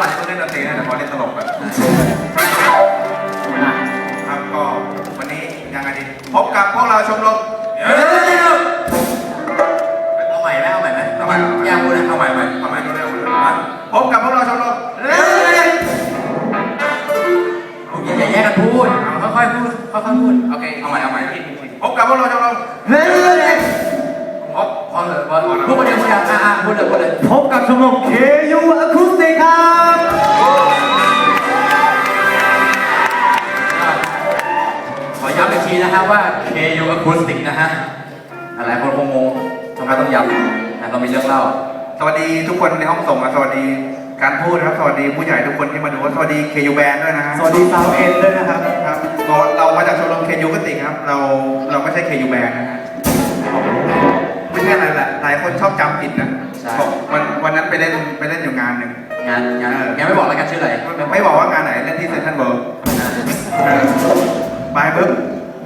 หลายคนเล่นดนตรีนะแต่พอเล่นตลกแบบครับก็วันนี้ยังไงดีพบกับพวกเราชมรมเดี๋ยวอาใหม่ไหมเอาใหม่ไหมเอาใหม่ยากพูดนะเอาใหม่ไหมเอาใหม่ดูเร็วพบกับพวกเราชมรมโอเคอย่าแยกกันพูดค่อยๆพูดค่อยๆพูดโอเคเอาใหม่เอาใหม่พบกับพวกเราชมรมเฮ้ยพบพอเลยพอเลยพูดคนเดียวพูดเดียวอาพูดเลยพูดเลยพบกับชมรมเค ย้ำนะเรามีเรื่องเล่า สวัสดีทุกคนในห้องส่งนะสวัสดีการพูดนะครับ สวัสดีผู้ใหญ่ทุกคนที่มาดูสวัสดีเคยูแบนด้วยนะฮะสวัสดีซาวเอ็นด้วยนะครับครับเราเรามาจากชมรมเคยูกติกครับ เราเราไม่ใช่เคยูแบนนะฮะไม่ใช่อะไรแหละหลายคนชอบจำผิดนะใช่บอกวันวันนั้นไปเล่นไปเล่นอยู่งานหนึ่ง งานงานงานไม่บอกแล้วกันชื่ออะไรไม่บอกว่างานไหนเล่นที่เซนทรัลเวิลด์ไปปุ๊บ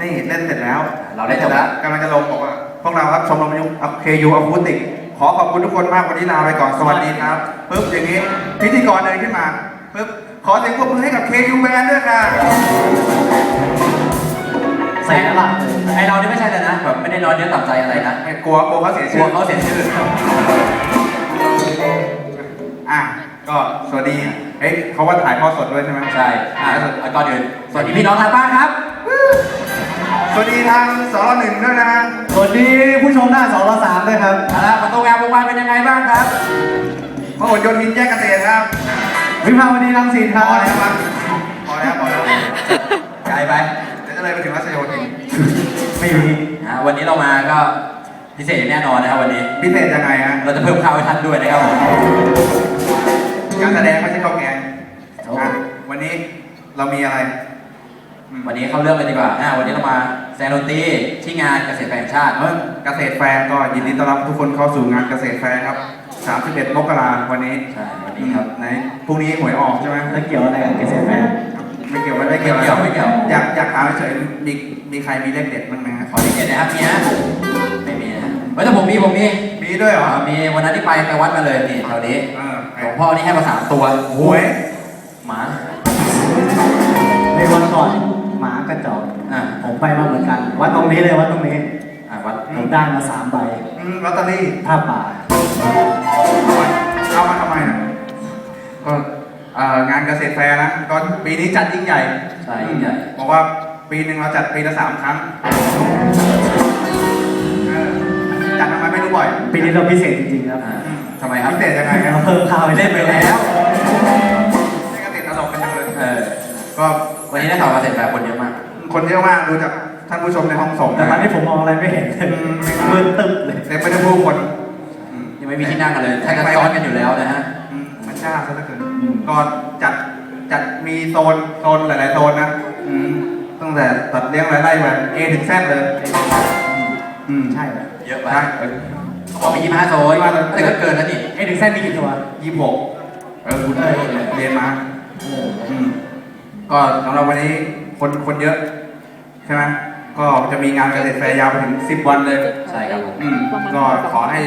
นี่เล่นเสร็จแล้วเราได้จบแล้วกำลังจะลงบอกว่า พวกเราครับชมรมยุเคยูอะคูติก ขอขอบคุณทุกคนมากวันนี้ลาไปก่อน สวัสดีครับปุ๊บอย่างนี้พิธีกรเดินขึ้นมาปุ๊บขอเสียงปรบมือให้กับเคยูแบนด้วยค่ะใส่หลักเลยไอเรานี่ไม่ใช่เลยนะแบบไม่ได้ร้อนเนื้อต่ำใจอะไรนะไม่กลัวกลัวเขาเสียกลัชื่วอเขาเสียชื่ออะก็สวัสดีเฮ้ยเขาว่าถ่ายทอดสดด้วยใช่ไหมใช่อะแล้วก่อนอื่นสวัสดีพี่น้องทางบ้านครับ สวัสดีทางสรหนึ่งด้วยนะฮะสวัสดีผู้ชมหน้าสองสามด้วยครับเอาละประตูงานวงวานเป็นยังไงบ้างครับพระหลโยธินแยกเกษตรครับวิภาวดีรังสิตคพรัอบแล้วครับพอแล้วพอแล้วไกลไปเดี๋ยวจะเลยไปถึงรัชโยธินไม่มีอะวันนี้เรามาก็พิเศษแน่นอนนะครับวันนี้ พิเศษยังไงฮะเราจะเพิ่มข้าวให้ท่านด้วยนะครับผมการแสดงไม่ใช่ข้าวแกงโอ้อะวันนี้เรามีอะไรอืม วันนี้เข้าเรื่องเลยดีกว่าอะวันนี้เรามาแสดงดนตรีที่งานเกษตรแฟร์แห่งชาติ เออเกษตรแฟร์ก็ยินดีต้อนรับทุกคนเข้าสู่งานเกษตรแฟร์ครับ 31มกราคมวันนี้ใช่วันอืนี้มครับ ไหนพรุ่งนี้หวยออกใช่ไหมแล้วเกี่ยวอะไรกับเกษตรแฟร์ไม่เกี่ยวไม่เกี่ยวไม่เกี่ยวไม่เกี่ยว อยากอยากถามเฉยๆมีมีใครมีเลขเด็ดบ้างไหมฮะขอที่เกียรตินะครับเนี่ยไม่มีนะเฮ้ยแต่ผมมีผมมีมีด้วยเหรอ อ่ามีวันนั้นที่ไปไปวัดมาเลยนี่แถวนี้เออหลวงพ่อนี่ให้มาสามตัวหวยหมา ในวันก่อน หมากระจอกอะผมไปมาเหมือนกัน วัดตรงนี้เลยวัดตรงนี้อะวัดผมได้มาสามใบอืมลอตเตอรี่ผ้าป่าเอามาทำไมนะก็เอ่องานเกษตรแฟร์นะก็ปีนี้จัดยิ่งใหญ่ใช่ยิ่งใหญ่บอกว่าปีหนึ่งเราจัดปีละสามครั้งเออจัดทำไมไม่รู้บ่อยปีนี้เราพิเศษจริงๆครับอะทำไมครับพิเศษยังไงครับ เราเพิ่มข้าวให้เล่นไปแล้วนี่ก็ติดตลกกันจังเลยเออ ก็ วันนี้ได้ข่าวมาเสร็จแบบคนเยอะมาก คนเยอะมากดูจากท่านผู้ชมในห้องส่งแต่ตอนนี้ผมมองอะไรไม่เห็นเลยมืดตึ๊บเลยเต็มไปด้วยผู้คนอืมยังไม่มีที่นั่งกันเลยแทบจะซ้อนกันอยู่แล้วนะฮะอืมมันช้าซะเหลือเกินก็จัดจัดมีโซนโซนหลาย ๆ โซนนะอืมตั้งแต่ตัดเลี้ยงไล่ๆมา A ถึง Z เลย อืมใช่ไหมเยอะไปใช่เขาบอกมียี่ห้าโซนแต่ก็เกินแล้วนี่ไอ้ถึงเส้นมีกี่ตัวยี่สิบหกเออคุณเออเรียนมาอืม ก็สำหรับวันนี้คนคนเยอะ ใช่ไหมก็จะมีงานเกษตรแฟร์ยาวไปถึง10วันเลย ใช่ครับผมอืมก็ขอให้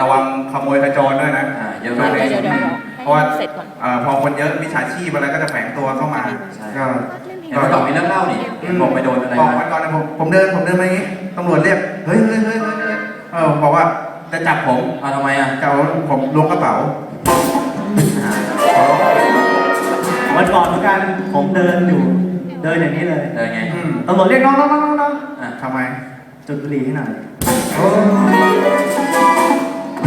ระวังขโมยขโจรด้วยนะอ่าเยอะช่มาวกเลเลยยเดี๋ยวเดี๋ยวเดี๋ยวเพราะว่าเสร็จก่อน เอ่อพอคนเยอะมิจฉาชีพอะไรก็จะแฝงตัวเข้ามาใช่ ก็ เห็นว่าต่อมีเรื่องเล่านี่เห็นบอกไปโดนอะไรบอกมาวันก่อนนะผมผมเดินผมเดินมาอย่างนี้ตำรวจเรียกเฮ้ยเฮ้ยเฮ้ยเฮ้ยเฮ้ยเออบอกว่าจะจับผมเอาทำไมอะจะเอาผมล้วงกระเป๋าอ่า วันก่อนเหมือนกันผมเดินอยู่ เดินอย่างนี้เลยเดินไงอืมตำรวจเรียกน้องน้องน้องน้องอะทำไมจุดบุหรี่ให้หน่อยโอ้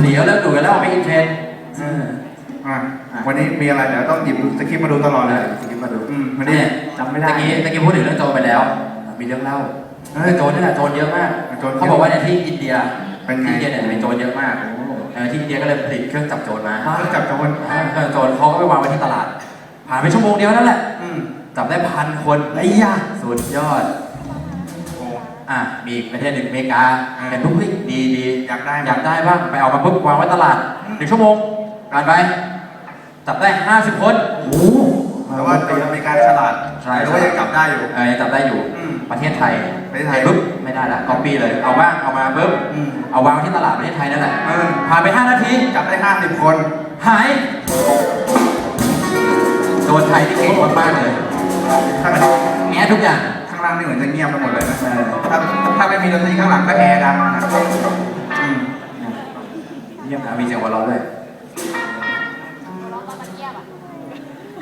เดี๋ยวเลิกดูกันแล้วไม่อินเทรนด์เออ อะวันนี้มีอะไรเดี๋ยวต้องหยิบสคริปต์มาดูตลอดเอเลอยสกิปมาดูอืมวันนี้เนี่ยจำไม่ได้ ตะกี้ตะกี้พูดถึงเรื่องโจรไปแล้ว มีเรื่องเล่าเฮ้ยเรื่องโจรนี่แหละโจรเยอะมากโจรเยอะเขาบอกว่าเนี่ยที่อินเดียเป็นไง ที่อินเดียเนี่ยมีโจรเยอะมากเออที่อินเดียก็เลยผลิตเครื่องจับโจรมาเครื่องจับโจรอ่าเครื่องจับโจรเขาก็ไปวางไว้ที่ตลาด ผ่านไปชั่วโมงเดียวนั่นแหละอืมจับได้พันคนไอ้ยาสุดยอด โอ้ อะมีอีกประเทศหนึ่งอเมริกาอ่าเห็นปุ๊บเฮ้ยดีดีอยากได้อยากได้บ้าง ไปเอามาปุ๊บวางไว้ตลาดอืม หนึ่งชั่วโมงผ่านไป จับได้ห้าสิบคน โอ้โห แต่ว่าโจรอเมริกาฉลาดใช่ หรือว่ายังจับได้อยู่ เออยังจับได้อยู่ อืมประเทศไทยประเทศไทยปุ๊บไม่ได้ละก๊อปปี้เลย เอาบ้างเอามาปุ๊บอืม เอาวางไว้ที่ตลาดประเทศไทยนั่นแหละเออผ่านไปห้านาที จับได้ห้าสิบคน หาย โจรไทยที่เก่งมากๆเลยข้างแงะทุกอย่าง ข้างล่างนี่เหมือนจะเงียบไปหมดเลยนะเออถ้าถ้าไม่มีดนตรีข้างหลังก็แอร์ดังนะอืมเยี่ยมอะมีเสียงหัวเราะด้วย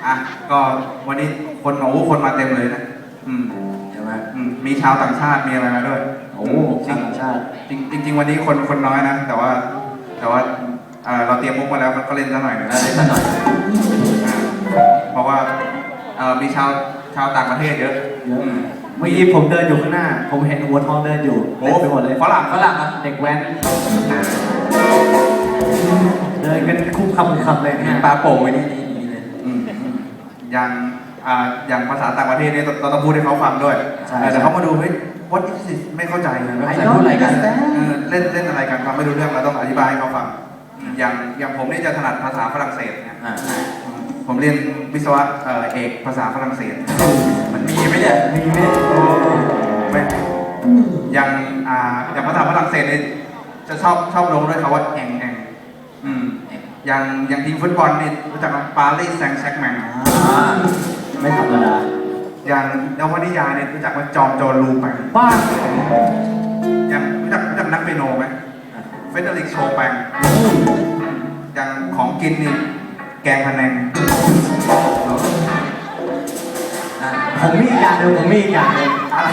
อะก็วันนี้คนโอ้โหคนมาเต็มเลยนะ อืมใช่ไหมอืมมีชาวต่างชาติมีอะไรมาด้วย โอ้ชาติต่างชาติ จริงจริงๆวันนี้คนคนน้อยนะ แต่ว่า แต่ว่าเอ่อเราเตรียมมุกมาแล้วก็เล่นซะหน่อยหนึงเออเล่นสักหน่อยเพ ราะว่าเอ่อมีชาวชาวต่างประเทศเยอะเยอะเมื่อกี้ผมเดินอยู่ข้างหน้า ผมเห็นหัวทองเดินอยู่โอ้เต็มไปหมดเลยฝรั่งฝรั่งอะเด็กแว้นเดินกันคุกคำคุกคำเลยเห็นะนปลาโป่งไว้นี่นี่นี่เลย อืมอย่างอ่าอย่างภาษาต่างประเทศเนี่ยเราต้องพูดให้เขาฟังด้วยใช่ เออแต่เขามาดูเฮ้ย what is this ไม่เข้าใจเลยไม่เข้าใจพูดอะไรกันเออเล่นเล่นอะไรกันฟังไม่รู้เรื่องเราต้องอธิบายให้เขาฟังอย่างอย่างผมนี่จะถนัดภาษาฝรั่งเศสเนี่ยอะ ผมเรียนวิศวะเอ่อเอกภาษาฝรั่งเศส มันมีไหมเนี่ยมีไหมไม่อย่างอ่าอย่างภาษาฝรั่งเศสนี่จะชอบชอบลงด้วยคำว่าแองแองอืมอย่างอย่างทีมฟุตบอลนี่รู้จักไหมปารีสแซงต์แชร์กแมงอ่าไม่ธรรมดาอย่างนวนิยายเนี่ยรู้จักว่าจอมโจรลูแปงบ้าอย่างรู้จักรู้จักนักเปียโนไหมเฟเดริกโชแปงอย่างของกินนี่ แกงพะแนงอะผมมีอีกอย่างหนึ่งผมมีอีกอย่างหนึ่งอะไร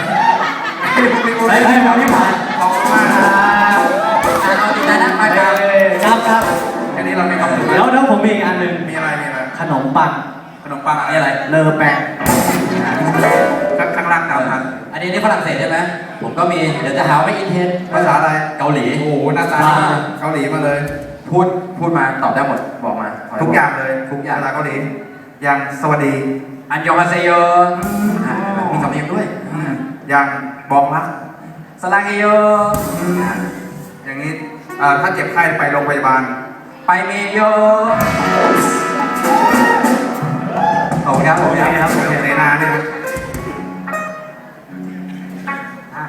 เฮ้ยเฮ้ยผมไม่ผ่านขอบคุณมากอ่านะอะเอาติดตามนะไปเอ้ครับยครับครับแค่นี้เราไม่ต้องถึงเดี๋ยวเดี๋ยวผมมีอีกอันหนึ่งมีอะไรมีอะไรขนมปังขนมปังนี่อะไรเลอแปงข้างข้างล่างตามทันอันนี้นี่ฝรั่งเศสใช่ไหมผมก็มี เดี๋ยวจะหาว่าไม่อินเทนภาษาอะไร เกาหลีโอ้โหหน้าตาเกาหลีมาเลย พูดพูดมาตอบได้หมดบอกมาทุกอย่างเลยทุกอย่างภาษาเกาหลีอย่างสวัสดีอันยองอาเซโยอะมีสำเนียงด้วยอย่างบอกรักสลางเอโยอย่างนี้เอ่อถ้าเจ็บไข้ไปโรงพยาบาลไปเมโยขอบคุณครับผมโอเคครับโอเคเสนาเนี่ยนะอะ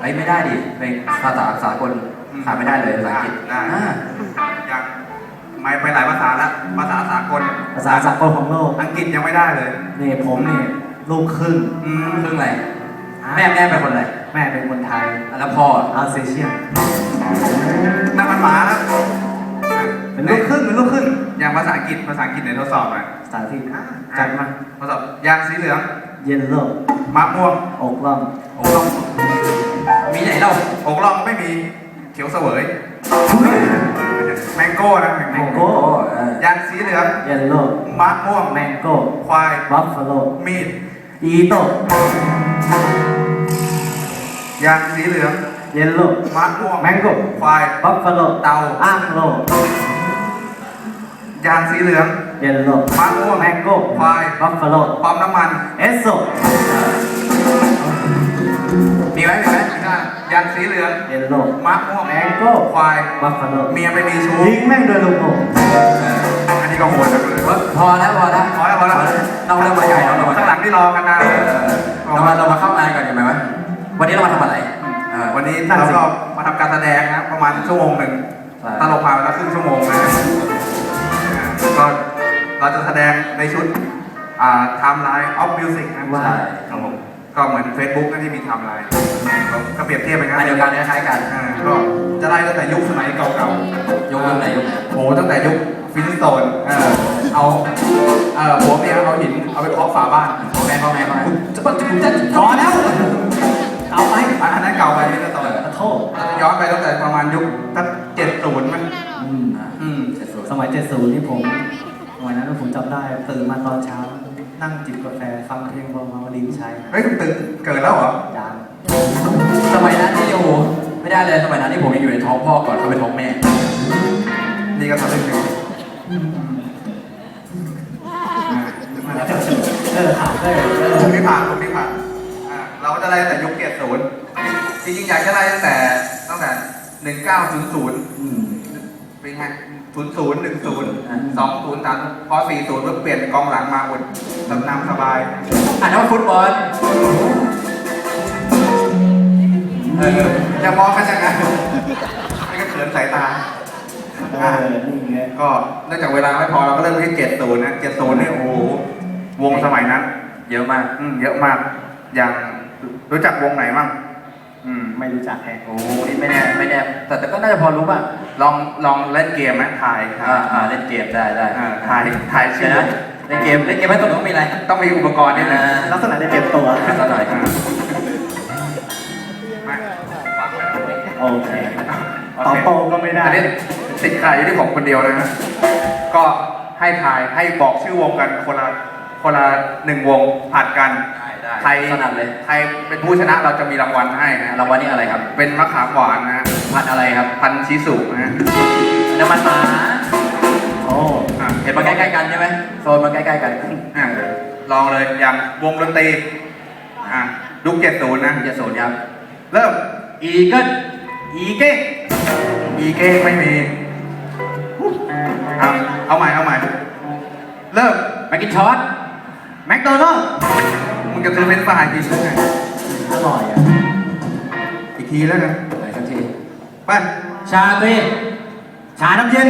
เฮ้ยไม่ได้ดิเป็นภาษาสากล ขาดไม่ได้เลยภาษาอังกฤษได้อ่าอย่างไม่ไปหลายภาษาแล้วภาษาสากลภาษาสากลของโลกอังกฤษยังไม่ได้เลยนี่ผมนี่ลูกครึ่งอืมครึ่งอะไรแม่แม่เป็นคนอะไรแม่เป็นคนไทยอะแล้วพ่ออาเซเชียนนั่นมันหมาแล้วเป็นลูกครึ่งเป็นลูกครึ่งอย่างภาษาอังกฤษภาษาอังกฤษในทดสอบหน่อยภาษาที่จัดมาทดสอบอย่างสีเหลืองเย็นโลกมะม่วงอกล่องอกล่องมีไหนเราอกล่องไม่มี เขียวเสวยแมงโก้นะแมงแมโก้งโก้เอออย่างสีเหลืองเย็นโลกมะม่วงแมงโก้ควายบัฟฟาโลมีดอีโต้อย่างสีเหลืองเย็นโลกมะม่วงแมงโก้ควายบัฟฟาโลเตาอ้างโลอย่างสีเหลืองเย็นโลกมะม่วงแมงโก้ควายบัฟฟาโลปั๊มน้ำมันเอสโซมีไหมมีไหมอ ย่างสีเหลืองเย็นโลกมะม่วงแมงโก้ควายบัฟฟาโลเมียไปมีชู้ยิงแม่งโดยลูกโป่งอันนี้ก็โหดจังเลยพอแล้วพอแล้วพอแล้วพอแล้วเราเริ่มมาใหญ่เราเริ่มมาข้างหลังที่รอกันนานเรามาเรามาเข้างานก่อนดีไหมวะวันนี้เรามาทำอะไรเออวันนี้เราก็มาทำการแสดงนะประมาณชั่วโมงหนึ่งใช่ตลกผ่านไปแล้วครึ่งชั่วโมงนะก็เราจะแสดงในชุดอ่า timeline of music นะใช่ครับผม ก็เหมือน Facebook นั่นที่มี timeline ก็เปรียบเทียบไปงั้นอันเดียวกันคล้ายๆกันอ่าก็จะไล่ตั้งแต่ยุคสมัยเก่าๆยกยุคไหนยกไหนโอ้โหตั้งแต่ยุคฟินสโตนเออเอาเออผมเนี่ยเอาหินเอาไปเคาะฝาบ้านพ่อแม่พ่อแม่พ่อแม่จะปัจจุบันจะพอแล้วเอาไปอันอันนั้นเก่าไปฟินสโตนขอโทษเราจะย้อนไปตั้งแต่ประมาณยุคตั้งเจ็ดศูนย์มันอืม อืมเจ็ดศูนย์สมัย 70 นี่ผมวันนั้นผมจำได้ตื่นมาตอนเช้า นั่งจิบกาแฟฟังเพลงเบาๆริมชายหาดเฮ้ยคุณตึกเกิดแล้วเหรอยามสมัยนั้นนี่โอ้โหไม่ได้เลยสมัยนั้นที่ผมยังอยู่ในท้องพ่อก่อนเขาเป็นท้องแม่ นี่ก็สะลึกหนึ่งเออถามได้เอผมอที่ผ่านผมที่ผ่านอ่าเราก็จะไล่ตั้งแต่ยุคเจ็ดศูนย์จริงๆอยากจะไล่ตั้งแต่ตั้งแต่หนึ่งเก้าศูนย์ศูนย์อืมเป็นไงศูนย์ศูนย์หนึ่งศูนย์สองศูนย์สามพอสี่ศูนย์เพิ่เปลี่ยนกองหลังมาอุ่นสำนำสบายอ่านว่าฟุตบอลเออจะมองกันยังไงนี่ก็เขินสายตาเออนี่ไงก็เนื่องจากเวลาไม่พอเราก็เริ่มที่เจ็ดศูนย์นะเจ็ดศูนย์นี่โอ้โหวงสมัยนั้น เยอะมากอืมเยอะมาก อย่างรู้จักวงไหนบ้าง อืม ไม่รู้จักแฮะโอ้นี่ไม่แน่ไม่แน่แต่แต่ก็น่าจะพอรู้ป่ะลองลองเล่นเกมไหมถ่ายถ่าอ่ายอ่าเล่นเกมได้ได้อ่าถ่ายถ่ายชื่เดี๋ยวอนะเล่นเกมเล่นเกมไม่ต้องต้องมีอะไรต้องมีอุปกรณ์นิดนึงอ่าลักษณะได้เตรียมตัวสักหน่อยอ่าไม่ฟังไว้นะโอเคตอบโต้ก็ไม่ได้อันนี้ติดขายอยู่ที่ผมคนเดียวนะฮะก็ให้ถ่ายให้บอกชื่อวงกันคนละคนละหนึ่งวงผัดกันได้ได้ ใครสนัดเลย ใครเป็นผู้ชนะเราจะมีรางวัลให้นะรางวัลนี่อะไรครับ เป็นมะขามหวานนะฮะพันอะไรครับ พันชิสุนะฮะน้ำมันหมาโอ้อะเห็นมาใกล้ๆกันใช่ไหมโซนมาใกล้ๆกันอะลองเลยอย่างวงดนตรีอะยุคเจ็ดศูนย์นะ จะโซนครับเริ่ม อีเกิลอีเก้งอีเก้งไม่มีอะเอาใหม่ เอาใหม่ เริ่ม แมกกินช็อตแมคโดนัลด์ มึงจะซื้อเป็นฝ่ายกี่ชิ้นไงอร่อยอะอีกทีแล้วกันไปสักทีไปชาตรีชาน้ำเย็น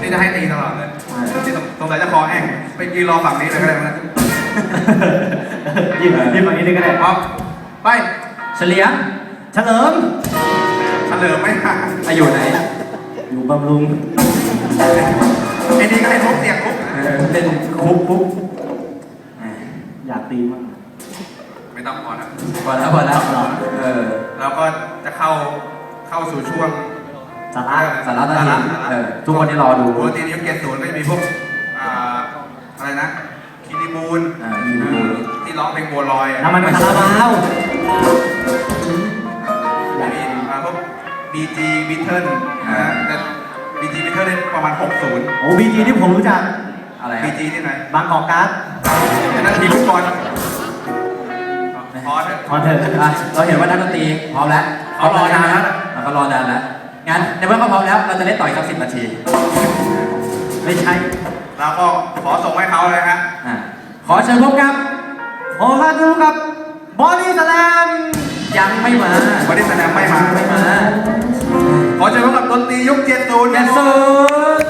นี่จะให้ตีตลอดเลยนี่สงสงสัยจะคอแห้งไปยืนรอฝั่งนี้เลยก็ได้นะหยิบหยิบมาอีกนิดก็ได้พร้อมไปเฉลียงเฉลิมเฉลิมไม่ห่างอายุไหน อยู่บำรุงไอ้นี่ก็ให้ทุบเสียงทุบเออเล่นคุกคุก อยากตีมากไม่ต้องพอนะพอแล้วพอแล้วเออเราก็จะเข้าเข้าสู่ช่วงสาระสาระนาทีเออทุกคนที่รอดูปกติในยุคเกศูนย์ก็จะมีพวกอ่าอะไรนะคิริบูลอ่าคิริบูลที่ร้องเพลงบัวลอยน้ำมันคาราบาวมีอ่าพวกบีจีบิทเทิลนะแต่บีจีบิทเทิลนี่ประมาณ 60 โอ้บีจีที่ผมรู้จักอะไรคบีรับจีที่ไหนบางกอกการ์ด อันนั้นทีมฟุตบอลพอเถอะพอเถอะอะเราเห็นว่านักดนตรีพร้อมแล้วเขารอนานแล้วอะเขารอนานแล้ว งั้นในเมื่อเขาพร้อมแล้ว เราจะเล่นต่ออีกสักสิบนาที ไม่ใช่ เราก็ขอส่งให้เขาเลยฮะอะขอเชิญพบกับโอลาดูกับบอดี้สแลมยังไม่มาวันนี้แสดงไม่มา ไม่มา ขอเชิญพบกับดนตรียุค70แกนซูน